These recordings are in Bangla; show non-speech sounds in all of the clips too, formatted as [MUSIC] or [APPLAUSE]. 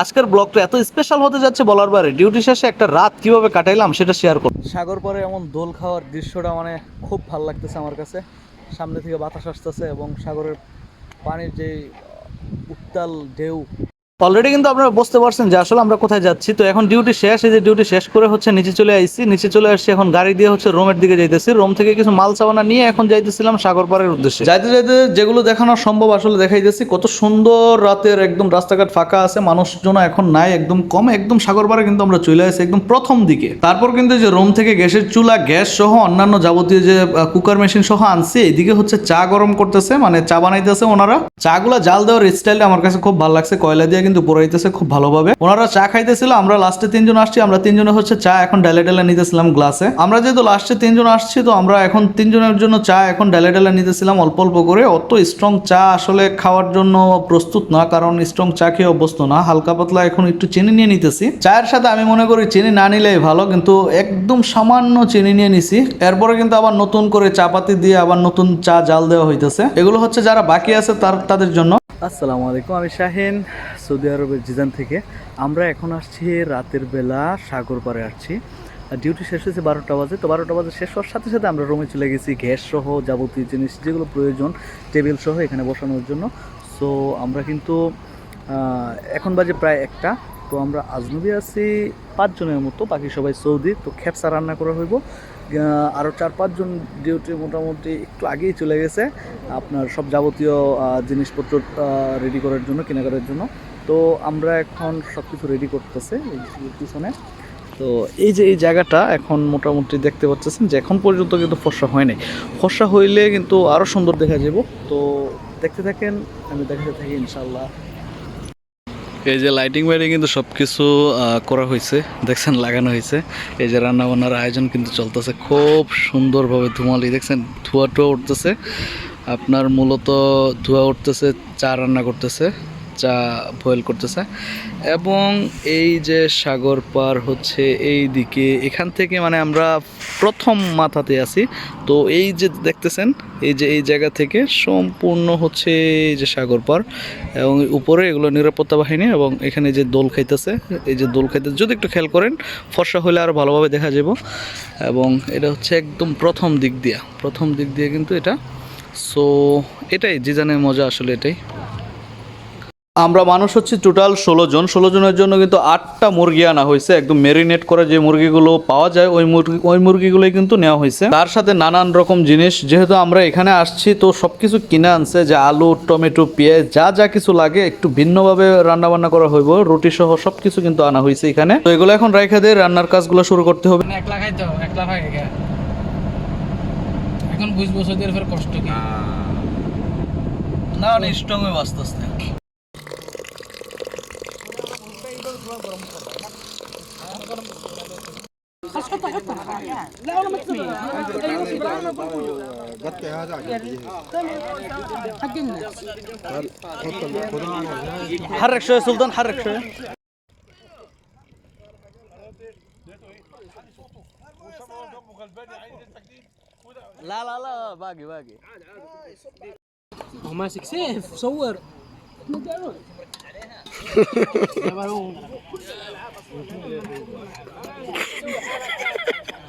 আজকের ব্লগটা এত স্পেশাল হতে যাচ্ছে বলার বারে ডিউটি শেষে একটা রাত কীভাবে কাটাইলাম সেটা শেয়ার করব। সাগর পরে এমন দোল খাওয়ার দৃশ্যটা মানে খুব ভালো লাগতেছে আমার কাছে। সামনে থেকে বাতাস আসতেছে এবং সাগরের পানির যে উত্তাল ঢেউ অলরেডি কিন্তু আপনারা বুঝতে পারছেন যে আসলে আমরা কোথায় যাচ্ছি। তো এখন ডিউটি শেষ, এই যে ডিউটি শেষ করে হচ্ছে নিচে চলে আইছি। নিচে চলে আসছি, এখন গাড়ি দিয়ে হচ্ছে রোমের দিকে যাইতেছি। রোম থেকে কিছু মাল সাবানা নিয়ে এখন যাইতেছিলাম সাগর পাড়ের উদ্দেশ্যে। যাইতে যাইতে যেগুলো দেখানো সম্ভব আসলে দেখাইতেছি। কত সুন্দর রাতের একদম রাস্তাঘাট ফাঁকা আছে মানুষজন এখন নাই একদম কম। একদম সাগর পাড়ে কিন্তু আমরা চলে আসি একদম প্রথম দিকে। তারপর কিন্তু যে রোম থেকে গ্যাসের চুলা, গ্যাস সহ অন্যান্য যাবতীয় যে কুকার মেশিন সহ আনছি, এইদিকে হচ্ছে চা গরম করতেছে মানে চা বানাইতেছে ওনারা। চাগুলা জাল দেওয়ার স্টাইলটা আমার কাছে খুব ভালো লাগছে। কয়লা দিয়ে কিন্তু পুরাইতেছে খুব ভালোভাবে। ওনারা চা খাইতেছিল, আমরা লাস্টে তিনজন আসছি, আমরা তিনজনে হচ্ছে চা এখন ডালে ডালে নিতেছিলাম গ্লাসে আমরা যেহেতু লাস্টে তিনজন আসছি, তো আমরা এখন তিনজনের জন্য চা এখন ডালে ডালে নিতেছিলাম অল্প অল্প করে। অত স্ট্রং চা আসলে খাওয়ার জন্য প্রস্তুত না, কারণ স্ট্রং চা খেয়ে অভ্যস্ত না। হালকা পাতলা এখন একটু চিনি নিয়ে নিতেছি। চায়ের সাথে আমি মনে করি চিনি না নিলেই ভালো, কিন্তু একদম সামান্য চিনি নিয়ে নিছি। এরপরে কিন্তু আবার নতুন করে চা পাতি দিয়ে আবার নতুন চা জাল দেওয়া হইতেছে। এগুলো হচ্ছে যারা বাকি আছে তার তাদের জন্য। আসসালামু আলাইকুম, আমি শাহিন, সৌদি আরবের জিজান থেকে। আমরা এখন আসছি রাতের বেলা সাগর পাড়ে আসছি। ডিউটি শেষ হয়েছে বারোটা বাজে, তো বারোটা বাজে শেষ হওয়ার সাথে সাথে আমরা রুমে চলে গেছি গ্যাস সহ যাবতীয় জিনিস, যেগুলো প্রয়োজন টেবিল সহ এখানে বসানোর জন্য। সো আমরা কিন্তু এখন বাজে প্রায় একটা। তো আমরা আজনবী আছি পাঁচজনের মতো, বাকি সবাই সৌদি। তো খেপসা রান্না করা হইব। আরও চার, পাঁচজন ডিউটি মোটামুটি একটু আগেই চলে গেছে। আপনার সব যাবতীয় জিনিসপত্র রেডি করার জন্য, কেনাকাটার জন্য। তো আমরা এখন সব কিছু রেডি করতেছে পিছনে। তো এই যে এই জায়গাটা এখন মোটামুটি দেখতে পাচ্ছেন যে এখন পর্যন্ত কিন্তু ফর্সা হয় নাই। ফর্সা হইলে কিন্তু আরও সুন্দর দেখা যাব। তো দেখতে থাকেন, আমি দেখাতে থাকি ইনশাল্লাহ এই যে লাইটিং বাইটিং কিন্তু সব কিছু করা হয়েছে, দেখছেন, লাগানো হয়েছে। এই যে রান্নাবান্নার আয়োজন কিন্তু চলতেছে, খুব সুন্দরভাবে ধুমালি, দেখছেন ধোয়া টোয়া উঠতেছে। আপনার মূলত ধোয়া উঠতেছে, চা রান্না করতেছে। চা বয়েল করতেছে। এবং এই যে সাগর পার হচ্ছে এই দিকে, এখান থেকে মানে আমরা প্রথম মাথাতে আছি। তো এই যে দেখতেছেন, এই যে এই জায়গা থেকে সম্পূর্ণ হচ্ছে এই যে সাগর পার। এবং উপরে এগুলো নিরাপত্তা বাহিনী এবং এখানে যে দোল খাইতেছে, এই যে দোল খাইতেছে, যদি একটু খেয়াল করেন, ফর্সা হলে আরও ভালোভাবে দেখা যাব এবং এটা হচ্ছে একদম প্রথম দিক দিয়া, প্রথম দিক দিয়ে কিন্তু এটা। সো, এটাই, যে জিজানের মজা আসলে এটাই। আমরা মানুষ হচ্ছে টোটাল ষোলো জন। ষোলো জনের জন্য কিন্তু আটটা মুরগি আনা হয়েছে। একদম মেরিনেট করে যে মুরগিগুলো পাওয়া যায় ওই মুরগি ওই মুরগিগুলোই কিন্তু নেওয়া হয়েছে। তার সাথে নানান রকম জিনিস। যেহেতু আমরা এখানে আসছি তো সব কিছু কিনে আনছে যে আলু টমেটো পেঁয়াজ যা যা কিছু লাগে একটু ভিন্নভাবে রান্না বান্না করা হইব। রুটি সহ সব কিছু কিন্তু আনা হয়েছে এখানে। তো এগুলো এখন রাইখা দিয়ে রান্নার কাজগুলো শুরু করতে হবে। মানে একলা খাইতো একলা খাই এখন বুঝব কষ্ট কি। না না স্ট্রং হয়ে لا والله إبراهيم هذا حقنا حرك شوي سلطان حرك شوي لا لا لا باقي باقي. هو ماسك سيف صور. [LAUGHS]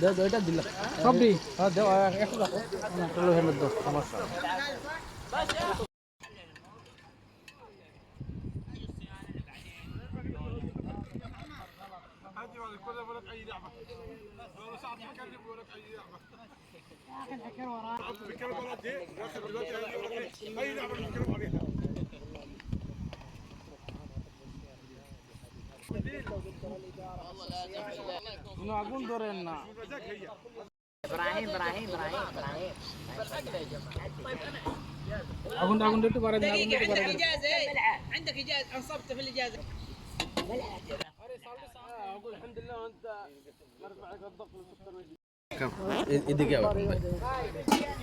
দে দে এটা দিলা সব দি হ্যাঁ দাও একটু রাখো চলো হেলে দাও সমস্যা কোনো আগুন ধরেন না আগুন আগুন একটু বাড়াই দিন আগুন একটু বাড়াই দিন عندك اجازه انصبت في الاجازه এদিকে আবার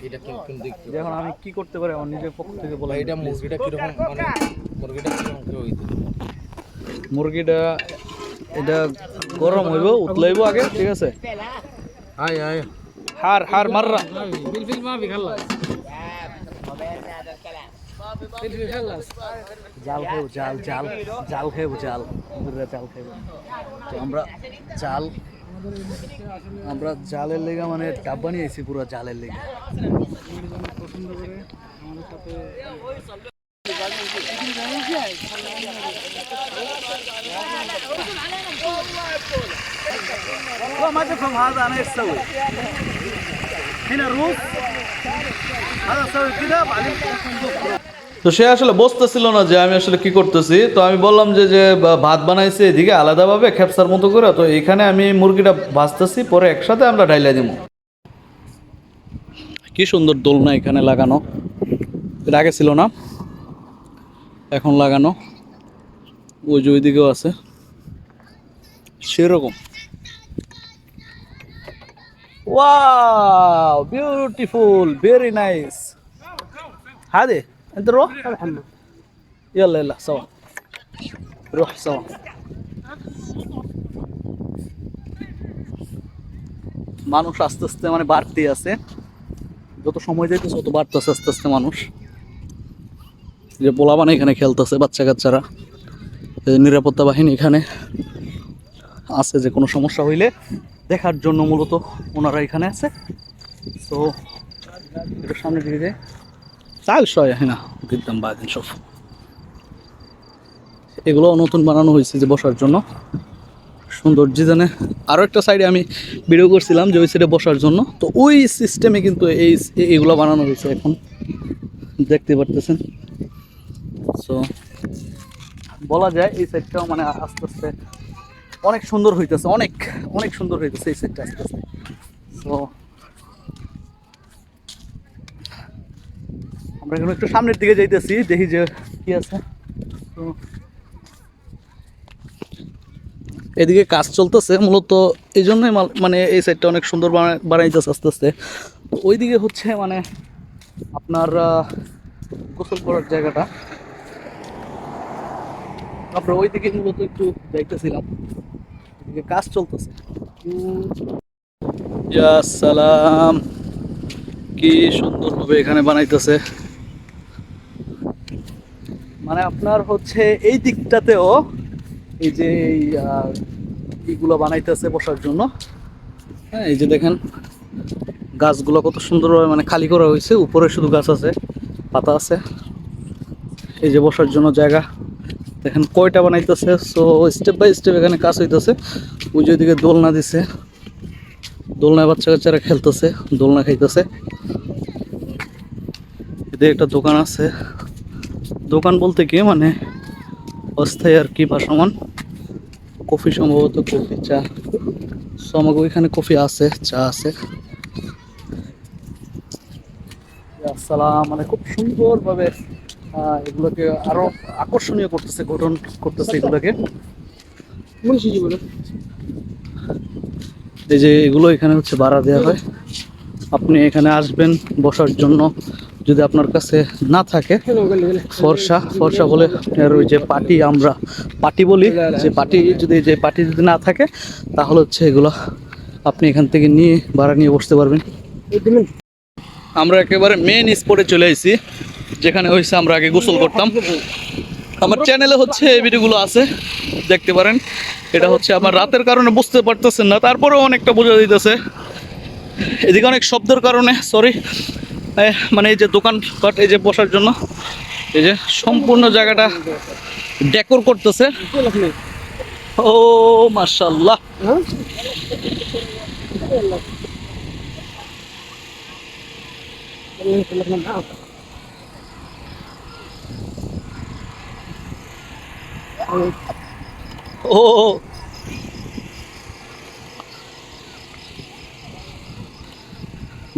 এটা কোন কোন দিক থেকে? এখন আমি কি করতে পারি আমার নিজের পক্ষ থেকে বলা এটা মুরগিটা কিরকম মানে মুরগিটা কিরকম করে হইতে মুরগিটা এটা গরম হইব উতলাইব আগে ঠিক আছে? আয় আয়। হার হার মাররা। বিল বিল মা খাল্লাস জাল খাইব জাল জাল জাল খাইব জাল। মুরগিরা জাল খাইব। তো আমরা জাল আমরা জালের লেগা মানে ডাব বানিয়েছি পুরো জালের লেগা। পছন্দ করে আমাদের সাথে ما تفهم هذا انا ايش اسوي؟ هنا روس هذا اسوي كذا بعدين তো সে আসলে বুঝতেছিল না যে আমি আসলে কি করতেছি তো আমি বললাম যে যে বা- ভাত বানাইছে এদিকে আলাদাভাবে খেপসার মতো করে তো এখানে আমি মুরগিটা ভাজতেছি পরে একসাথে আমরা ডাইলা দিব কি সুন্দর দোলনা এখানে লাগানো এটা আগে ছিল না এখন লাগানো ওই যে ওইদিকেও আছে সেরকম واو بيوتيفول فيري نايس هذه انت روح يلا يلا سوا روح سوا মানুষ আস্তে আস্তে মানে বাড়তেই আছে যত সময় যাইতেছে তত বাড়তেছে আস্তে আস্তে মানুষ যে পোলাবান এখানে খেলতেছে বাচ্চা কাচ্চারা নিরাপত্তা বাহিনী এখানে আছে যে কোনো সমস্যা হইলে দেখার জন্য মূলত ওনারা এখানে আছে। তো এটা সামনে দিকে যে চাল সয় হ্যাঁ না দিতাম বাদিন সব। এগুলো নতুন বানানো হয়েছে যে বসার জন্য। সুন্দর জিজানে আরও একটা সাইডে আমি ভিডিও করছিলাম যে ওই সাইডে বসার জন্য। তো ওই সিস্টেমে কিন্তু এই, এগুলো বানানো হয়েছে এখন। দেখতে পারতেছেন। সো বলা যায় এই সাইডটাও মানে আস্তে আস্তে অনেক সুন্দর হইতেছে, অনেক অনেক সুন্দর হইতেছে এই সাইডটা আস্তে আস্তে। তো আমরা এখন একটু সামনের দিকে যাইতেছি, দেখি যে কি আছে। তো এদিকে কাজ চলতেছে, মূলত এই জন্যই মানে এই সাইডটা অনেক সুন্দর বানা- বানাইতেছে আস্তে আস্তে। ওইদিকে হচ্ছে মানে আপনার গোসল করার জায়গাটা। আমরা ওইদিকে মূলত একটু যাইতেছিলাম এদিকে কাজ চলতেছে। সালাম কি সুন্দরভাবে এখানে বানাইতেছে। মানে আপনার হচ্ছে এই দিকটাতেও এই যে এই, এইগুলো বানাইতেছে বসার জন্য। হ্যাঁ এই যে দেখেন গাছগুলো কত সুন্দরভাবে মানে খালি করা হয়েছে। উপরে শুধু গাছ আছে পাতা আছে। এই যে বসার জন্য জায়গা। দেখেন কয়টা বানাইতেছে? সো স্টেপ বাই স্টেপ এখানে কাজ হইতেছে। যে ওইদিকে দোলনা দিছে। দোলনায় বাচ্চা কাচ্চারা খেলতেছে, দোলনা খাইতেছে। এদের একটা দোকান আছে। দোকান বলতে কি মানে অস্থায়ী আর কি ভাসমান কফি সম্ভবত কফি, চা। সো আমাকে ওইখানে কফি আছে, চা আছে। আসসালাম মানে খুব সুন্দরভাবে এগুলোকে আরও আকর্ষণীয় করতেছে গঠন করতেছে এগুলোকে। এই যে এগুলো এখানে হচ্ছে ভাড়া দেওয়া হয়। আপনি এখানে আসবেন বসার জন্য। যদি আপনার কাছে না থাকে ফর্সা ফর্সা বলে আর ওই যে পাটি আমরা পাটি বলি যে পাটি যদি যে পাটি যদি না থাকে তাহলে হচ্ছে এগুলো আপনি এখান থেকে নিয়ে ভাড়া নিয়ে বসতে পারবেন। আমরা একেবারে মেন স্পটে চলে আসি যেখানে হয়েছে আমরা আগে গোসল করতাম। আমার চ্যানেলে হচ্ছে এই ভিডিওগুলো আছে, দেখতে পারেন। এটা হচ্ছে আমার রাতের কারণে বুঝতে পারতেছেন না, তারপরেও অনেকটা বোঝা দিতেছে এদিকে অনেক শব্দের কারণে সরি মানে এই যে দোকান পাট এই যে বসার জন্য, এই যে সম্পূর্ণ জায়গাটা ডেকোর করতেছে। ও মাশাল্লাহ ও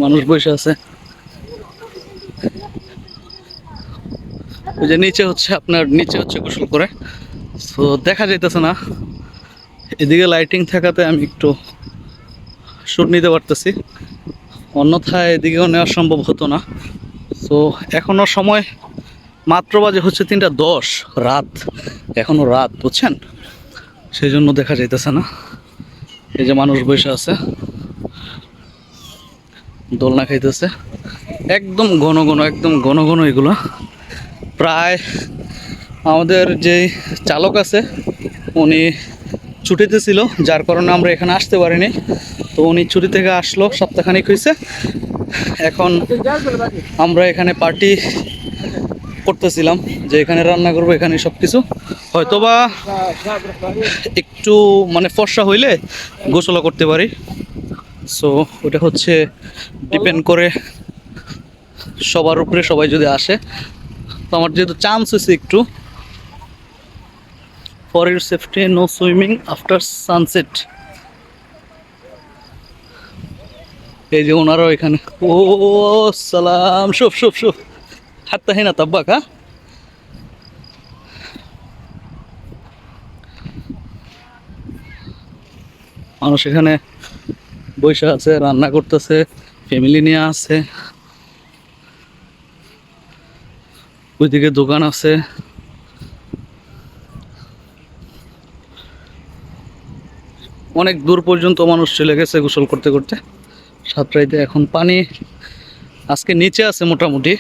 মানুষ বসে আছে। ওই যে নিচে হচ্ছে আপনার, নিচে হচ্ছে গোসল করে। তো দেখা যাইতেছে না। এদিকে লাইটিং থাকাতে আমি একটু শ্যুট নিতে পারতেছি। অন্যথায় এদিকেও নেওয়া সম্ভব হতো না। তো এখনও সময়। মাত্র বাজে হচ্ছে তিনটা দশ। রাত। এখনও রাত, বুঝছেন? সেই জন্য দেখা যাইতেছে না। এই যে মানুষ বসে আছে। দোলনা খাইতেছে। একদম ঘন ঘন, একদম ঘন ঘন এগুলো। প্রায় আমাদের যে চালক আছে, উনি ছুটিতে ছিল যার কারণে আমরা এখানে আসতে পারিনি। তো উনি ছুটি থেকে আসলো, সপ্তাহখানিক হয়েছে এখন আমরা এখানে পার্টি করতেছিলাম, যে এখানে রান্না করব এখানে সব কিছু হয়তোবা একটু মানে ফর্সা হইলে গোসলা করতে পারি। সো ওটা হচ্ছে ডিপেন্ড করে সবার উপরে সবাই যদি আসে। তো আমার যেহেতু চান্স হয়েছে একটু for your safety no swimming after sunset এই যে ওনারাও এখানে। ও, সালাম, শুভ শুভ শুভ। হাত্তা হেনা তাব্বাক হ্যাঁ? মানুষ এখানে বৈশা আছে, রান্না করতেছে ফ্যামিলি নিয়ে আছে। ওইদিকে দোকান আছে। অনেক দূর পর্যন্ত মানুষ চলে গেছে গোসল করতে করতে। সাতটাইতে এখন পানি আজকে নিচে আছে মোটামুটি।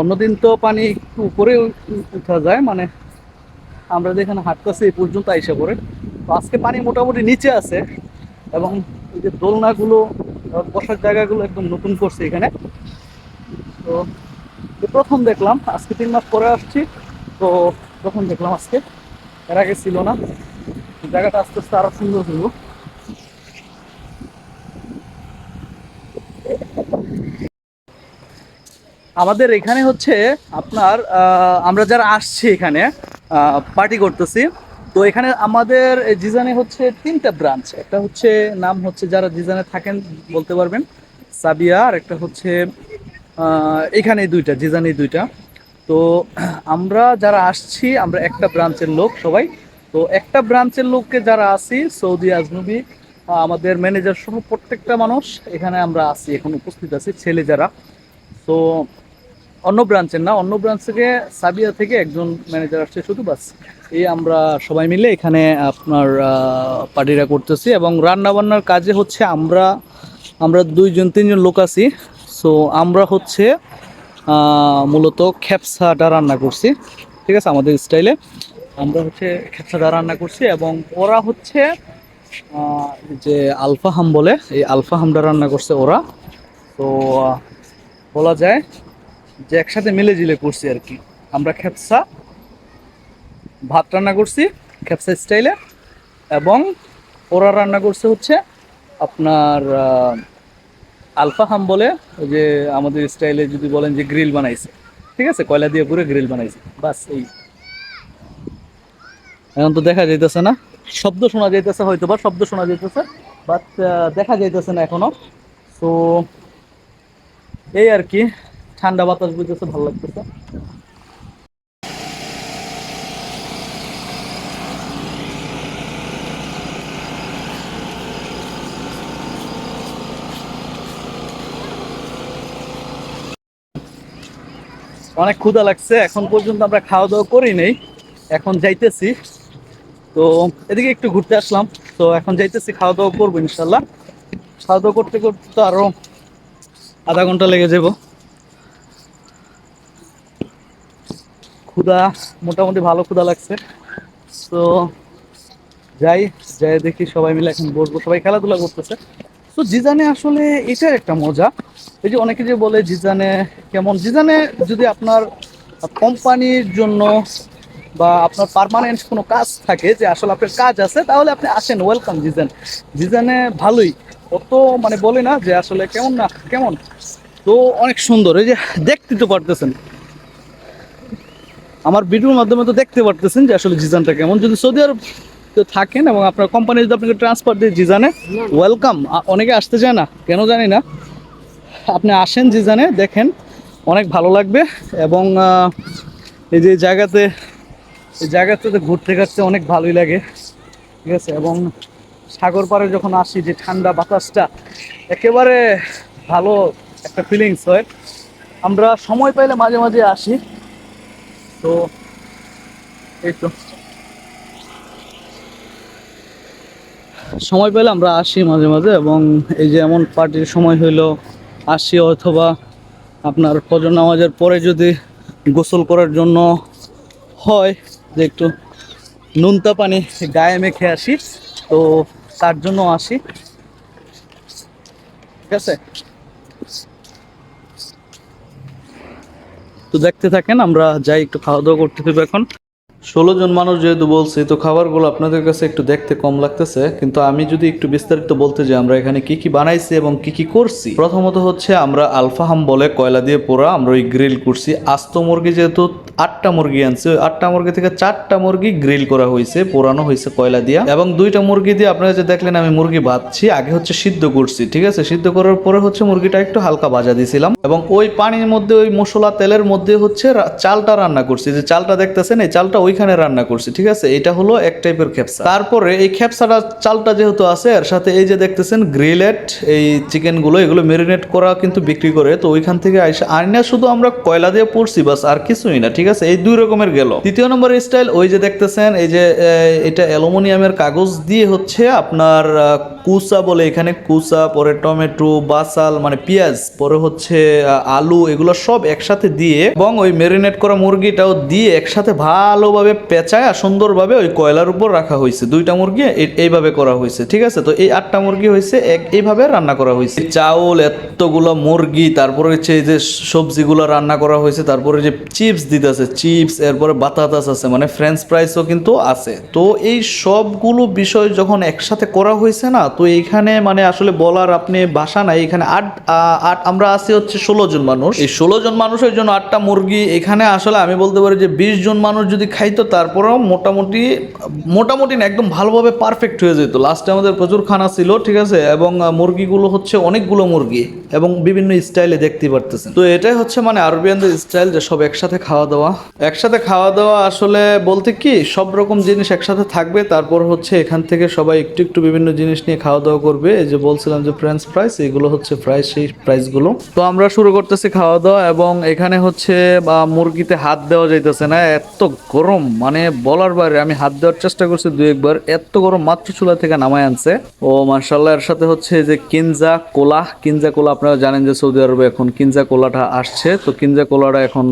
অন্যদিন তো পানি একটু উপরে উঠা যায় মানে আমরা যেখানে হাঁটতেছি এই পর্যন্ত আইসা পড়ে। তো আজকে পানি মোটামুটি নিচে আছে এবং এই যে দোলনাগুলো বসার জায়গাগুলো একদম নতুন করছে এখানে। তো প্রথম দেখলাম, আজকে তিন মাস পরে আসছি। তো প্রথম দেখলাম আজকে, এর আগে ছিল না। জায়গাটা আস্তে আস্তে আরও সুন্দর হলো আমাদের এখানে হচ্ছে আপনার আমরা যারা আসছি এখানে পার্টি করতেছি, তো এখানে আমাদের জিজানে হচ্ছে তিনটা ব্রাঞ্চ একটা হচ্ছে নাম হচ্ছে যারা জিজানে থাকেন বলতে পারবেন, সাবিয়া, আর একটা হচ্ছে এখানে দুইটা জিজানে দুইটা। তো আমরা যারা আসছি, আমরা একটা ব্রাঞ্চের লোক সবাই। তো একটা ব্রাঞ্চের লোককে যারা আছি, সৌদি আজনবী আমাদের ম্যানেজার সহ প্রত্যেকটা মানুষ, এখানে আমরা আছি, এখন উপস্থিত আছি, ছেলে যারা। তো অন্য ব্রাঞ্চের না, অন্য ব্রাঞ্চ থেকে সাবিয়া থেকে একজন ম্যানেজার আসছে শুধু বাস। এই আমরা সবাই মিলে এখানে আপনার পার্টিটা করতেছি এবং রান্না বান্নার কাজে হচ্ছে আমরা আমরা দুইজন, তিনজন লোক আছি। সো আমরা হচ্ছে মূলত খেপসাটা রান্না করছি। ঠিক আছে? আমাদের স্টাইলে আমরা হচ্ছে খেপসাটা রান্না করছি এবং ওরা হচ্ছে যে আলফা হাম বলে, এই আলফা হামটা রান্না করছে ওরা। তো বলা যায় যে একসাথে মিলে জিলে করছি আর কি। আমরা খেপসা ভাত রান্না করছি, খেপসা স্টাইলে, এবং ওরা রান্না করছে হচ্ছে আপনার আলফা হাম বলে, ওই যে আমাদের স্টাইলে যদি বলেন যে গ্রিল বানাইছে। ঠিক আছে? কয়লা দিয়ে পুরো গ্রিল বানাইছে। বাস এই। এখন তো দেখা যাইতেছে না। শব্দ শোনা যাইতেছে হয়তো বা শব্দ শোনা যাইতেছে বাট দেখা যাইতেছে না এখনও। তো এই আর কি, ঠান্ডা বাতাস বুঝতেছে ভালো লাগতেছে। অনেক ক্ষুধা লাগছে, এখন পর্যন্ত আমরা খাওয়া দাওয়া করি নেই। এখন যাইতেছি। তো এদিকে একটু ঘুরতে আসলাম। তো এখন যাইতেছি খাওয়া দাওয়া করব ইনশাল্লাহ খাওয়া দাওয়া করতে করতে তো আরও আধা ঘণ্টা লেগে যাব। ক্ষুদা মোটামুটি ভালো ক্ষুদা লাগছে। তো যাই যাই দেখি সবাই মিলে এখন বসবো। সবাই খেলাধুলা করতেছে। তো জিজানে আসলে এটার একটা মজা। এই যে অনেকে যে বলে জিজানে কেমন, জিজানে যদি আপনার কোম্পানির জন্য বা আপনার পার্মানেন্ট কোনো কাজ থাকে যে আসলে আপনার কাজ আছে, তাহলে আপনি আসেন ওয়েলকাম জিজান। জিজানে ভালোই। অত মানে বলে না যে আসলে কেমন না, কেমন? তো অনেক সুন্দর, এই যে দেখতে তো পারতেছেন। আমার ভিডিওর মাধ্যমে তো দেখতে পারতেছেন যে আসলে জিজানটা কেমন। যদি সৌদি আরব থাকেন এবং আপনার কোম্পানি যদি আপনাকে ট্রান্সফার দিয়ে জিজানে ওয়েলকাম অনেকে আসতে চায় না, কেন জানি না। আপনি আসেন জিজানে, দেখেন, অনেক ভালো লাগবে এবং এই যে জায়গাতে এই জায়গাটাতে ঘুরতে ঘাটতে অনেক ভালোই লাগে, ঠিক আছে? এবং সাগর পাড়ে যখন আসি, যে ঠান্ডা বাতাসটা একেবারে ভালো একটা ফিলিংস হয়। আমরা সময় পাইলে মাঝে মাঝে আসি। তো এই তো। সময় পেলে আমরা আসি মাঝে মাঝে এবং এই যে এমন পার্টির সময় হইল, আসি অথবা আপনার ফজর নামাজের পরে যদি গোসল করার জন্য হয় যে একটু নুনতা পানি গায়ে মেখে আসি, তো তার জন্য আসি। ঠিক আছে? তো দেখতে থাকেন, আমরা যাই একটু খাওয়া দাওয়া করতে দেবো এখন। ষোলো জন মানুষ যেহেতু বলছি, তো খাবারগুলো আপনাদের কাছে একটু দেখতে কম লাগতেছে, কিন্তু আমি যদি একটু বিস্তারিত বলতে যাই, আমরা এখানে কি কি বানাইছি এবং কি কি করছি। প্রথমত হচ্ছে আমরা আলফাহাম বলে কয়লা দিয়ে পোড়া, আমরা ওই গ্রিল করছি। আস্ত মুরগি যেহেতু আটটা মুরগি আনছে, ওই আটটা মুরগি থেকে চারটা মুরগি গ্রিল করা হয়েছে, পোড়ানো হয়েছে কয়লা দিয়া। এবং দুইটা মুরগি দিয়ে আপনারা যে দেখলেন, আমি মুরগি বাঁধছি, আগে হচ্ছে সিদ্ধ করছি, ঠিক আছে? সিদ্ধ করার পরে হচ্ছে মুরগিটা একটু হালকা ভাজা দিয়েছিলাম এবং ওই পানির মধ্যে, ওই মশলা তেলের মধ্যে হচ্ছে চালটা রান্না করছি। যে চালটা দেখতেছেন, এই চালটা ওইখানে রান্না করছি, ঠিক আছে? এটা হলো এক টাইপের খেপসা তারপরে এই খেপসাটা চালটা যেহেতু আছে, এর সাথে এই যে দেখতেছেন গ্রিলেট এই চিকেনগুলো এগুলো মেরিনেট করা কিন্তু বিক্রি করে, তো ওইখান থেকে আইসা আইনা শুধু আমরা কয়লা দিয়ে পড়ছি, বাস আর কিছুই না, ঠিক আছে? এই দুই রকমের গেল। তৃতীয় নম্বর স্টাইল ওই যে দেখতেছেন, এই যে এটা অ্যালুমিনিয়ামের কাগজ দিয়ে হচ্ছে আপনার কুসা বলে, এখানে কুসা, পরে টমেটো, বাসাল মানে পেঁয়াজ, পরে হচ্ছে আলু, এগুলো সব একসাথে দিয়ে, এবং ওই মেরিনেট করা মুরগিটাও দিয়ে একসাথে ভালোভাবে পেঁচায় আর সুন্দরভাবে ওই কয়লার উপর রাখা হয়েছে। দুইটা মুরগি এই- এইভাবে করা হয়েছে, ঠিক আছে? তো এই আটটা মুরগি হয়েছে, এক, এইভাবে রান্না করা হয়েছে। চাউল, এতগুলো মুরগি, তারপরে হচ্ছে এই যে সবজিগুলো রান্না করা হয়েছে, তারপরে যে চিপস দিতেছে, চিপস, এরপরে বাতাতাস আছে মানে ফ্রেঞ্চ ফ্রাইসও কিন্তু আছে। তো এই সবগুলো বিষয় যখন একসাথে করা হয়েছে না তো এইখানে মানে আসলে বলার আপনি ভাষা নাই। এখানে আট আট, আমরা আছি হচ্ছে ষোলো জন মানুষ। এই ষোলো জন মানুষের জন্য আটটা মুরগি এখানে আসলে আমি বলতে পারি যে বিশ জন মানুষ যদি খাইতো তারপরেও মোটামুটি মোটামুটি না, একদম ভালোভাবে পারফেক্ট হয়ে যেত। লাস্টে আমাদের প্রচুর খানা ছিল, ঠিক আছে? এবং মুরগিগুলো হচ্ছে অনেকগুলো মুরগি এবং বিভিন্ন স্টাইলে দেখতে পারতেছেন। তো এটাই হচ্ছে মানে আরবিয়ানদের স্টাইল যে সব একসাথে খাওয়া দাওয়া। একসাথে খাওয়া দাওয়া আসলে বলতে কি, সব রকম জিনিস একসাথে থাকবে। তারপর হচ্ছে এখান থেকে সবাই একটু একটু বিভিন্ন জিনিস নিয়ে খাওয়া দাওয়া করবে, এই যে বলছিলাম যে ফ্রেঞ্চ ফ্রাইস এগুলো হচ্ছে ফ্রাই সেই প্রাইসগুলো তো আমরা শুরু করতেছি খাওয়া দাওয়া এবং এখানে হচ্ছে বা মুরগিতে হাত দেওয়া যাইতেছে না, এত গরম মানে বলার বাইরে আমি হাত দেওয়ার চেষ্টা করছি দুই একবার, এত গরম মাত্র চুলা থেকে নামায় আনছে। ও মার্শাল্লাহ এর সাথে হচ্ছে যে কিনজা কোলা কিনজা কোলা আপনারা জানেন যে সৌদি আরবে এখন কিনজা কোলাটা আসছে, তো কিনজা কোলাটা এখন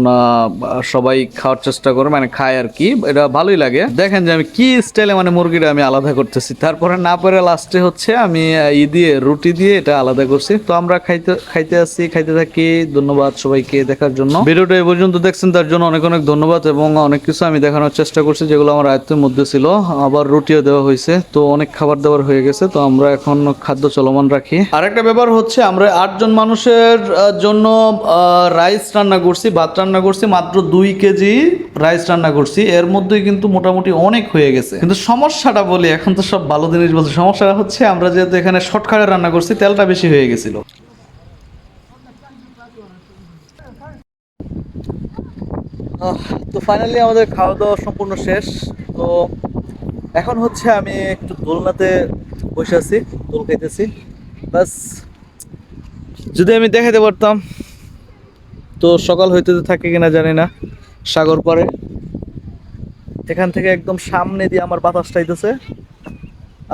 সবাই খাওয়ার চেষ্টা করে মানে খায় আর কি, এটা ভালোই লাগে। দেখেন যে আমি কি স্টাইলে মানে মুরগিটা আমি আলাদা করতেছি, তারপরে না পরে লাস্টে হচ্ছে আমি ই দিয়ে, রুটি দিয়ে এটা আলাদা করছি। তো আমরা খাইতে খাইতে আসছি, খাইতে থাকি। ধন্যবাদ সবাইকে দেখার জন্য। ভিডিওটা এই পর্যন্ত দেখছেন, তার জন্য অনেক অনেক ধন্যবাদ এবং অনেক কিছু আমি দেখানোর চেষ্টা করছি, যেগুলো আমার আয়ত্তের মধ্যে ছিল। আবার রুটিও দেওয়া হয়েছে। তো অনেক খাবার দাবার হয়ে গেছে, তো আমরা এখন খাদ্য চলমান রাখি। আরেকটা ব্যাপার হচ্ছে, আমরা আটজন মানুষের জন্য রাইস রান্না করছি, ভাত রান্না করছি, মাত্র দুই কেজি রাইস রান্না করছি। এর মধ্যেই কিন্তু মোটামুটি অনেক হয়ে গেছে। কিন্তু সমস্যাটা বলি, এখন তো সব ভালো জিনিস বলছি। সমস্যাটা হচ্ছে আমরা যেহেতু এখানে শর্টকাটে রান্না করছি, তেলটা বেশি হয়ে গেছিল। তো ফাইনালি আমাদের খাওয়া দাওয়া সম্পূর্ণ শেষ। তো এখন হচ্ছে আমি একটু দোলনাতে বসে আছি, দোল খাইতেছি। বাস যদি আমি দেখাতে পারতাম, তো সকাল হইতে থাকে কিনা জানি না, সাগর পরে এখান থেকে একদম সামনে দিয়ে আমার বাতাসটা আইতেছে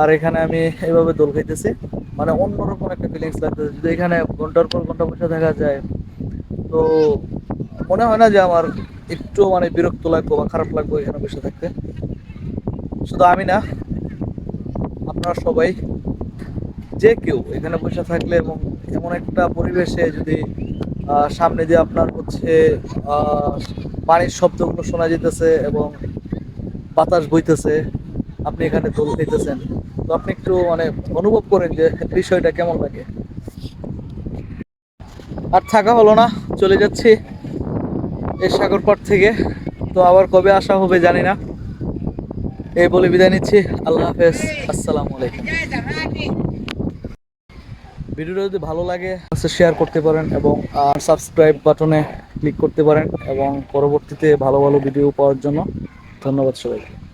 আর এখানে আমি এইভাবে দোল খাইতেছি। মানে অন্যরকম একটা ফিলিংস লাগতেছে। যদি এখানে ঘণ্টার পর ঘণ্টা বসে থাকা যায়, তো মনে হয় না যে আমার একটু মানে বিরক্ত লাগবো বা খারাপ লাগবো এখানে বসে থাকতে। শুধু আমি না, আপনারা সবাই, যে কেউ এখানে বসে থাকলে এবং এমন একটা পরিবেশে যদি সামনে দিয়ে আপনার হচ্ছে পানির শব্দগুলো শোনা যেতেছে এবং বাতাস বইতেছে, আপনি এখানে দোল খাইতেছেন। তো আপনি একটু মানে অনুভব করেন যে বিষয়টা কেমন লাগে? আর থাকা হলো না, চলে যাচ্ছি এই সাগর থেকে। তো আবার কবে আসা হবে জানি না। এই বলে বিদায় নিচ্ছি। আল্লাহ হাফেজ। আসসালামু আলাইকুম। ভিডিওটা যদি ভালো লাগে শেয়ার করতে পারেন এবং সাবস্ক্রাইব বাটনে ক্লিক করতে পারেন এবং পরবর্তীতে ভালো ভালো ভিডিও পাওয়ার জন্য ধন্যবাদ সবাইকে।